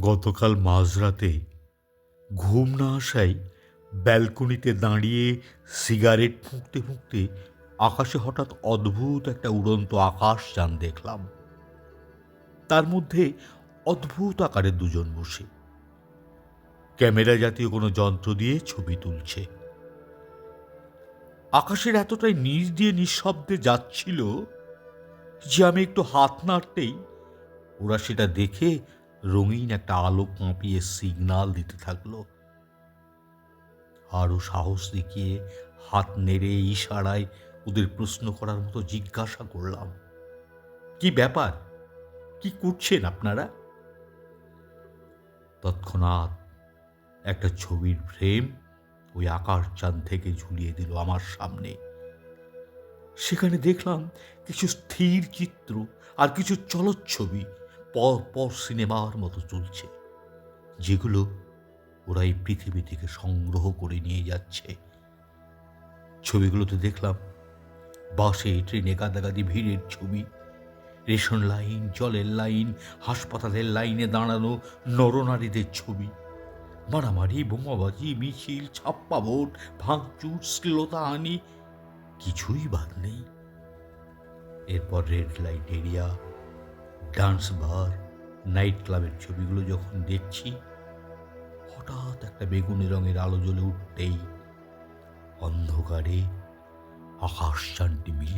গতকাল মাঝরাতে ঘুম না আসায় ব্যালকনিতে দাঁড়িয়ে সিগারেট ফুঁকতে ফুঁকতে আকাশে হঠাৎ অদ্ভুত একটা উড়ন্ত আকাশযান দেখলাম। তার মধ্যে অদ্ভুত আকারে দুজন বসে। ক্যামেরা জাতীয় কোনো যন্ত্র দিয়ে ছবি তুলছে। আকাশের এতটাই নিচ দিয়ে নিঃশব্দে যাচ্ছিল যে আমি একটু হাত নাড়তেই ওরা সেটা দেখে রঙিন একটা আলো কাঁপিয়ে সিগনাল দিতে থাকল। আরও সাহস দেখিয়ে হাত নেড়ে ইশারায় ওদের প্রশ্ন করার মতো জিজ্ঞাসা করলাম, কি ব্যাপার? কি করছেন আপনারা? তৎক্ষণাৎ একটা ছবির ফ্রেম ওই আকাশ চাঁদ থেকে ঝুলিয়ে দিল আমার সামনে। সেখানে দেখলাম কিছু স্থির চিত্র আর কিছু চলচ্ছবি পর পর সিনেমার মতো চলছে, যেগুলো ওরা এই পৃথিবী থেকে সংগ্রহ করে নিয়ে যাচ্ছে। ছবিগুলোতে দেখলাম, বাসে, ট্রেনে গাদাগাদি ভিড়ের ছবি, রেশন লাইন, জলের লাইন, হাসপাতালের লাইনে দাঁড়ানো নরনারীদের ছবি, মারামারি, বোমাবাজি, মিছিল, ছাপ্পা ভোট, ভাঙচুর শ্লীলতাহানি কিছুই বাদ নেই। এরপর red light area dance bar, night ক্লাবের ছবিগুলো যখন দেখছি, হঠাৎ একটা বেগুনি রঙের আলো জ্বলে উঠতেই অন্ধকারে আকাশ চানটি গেল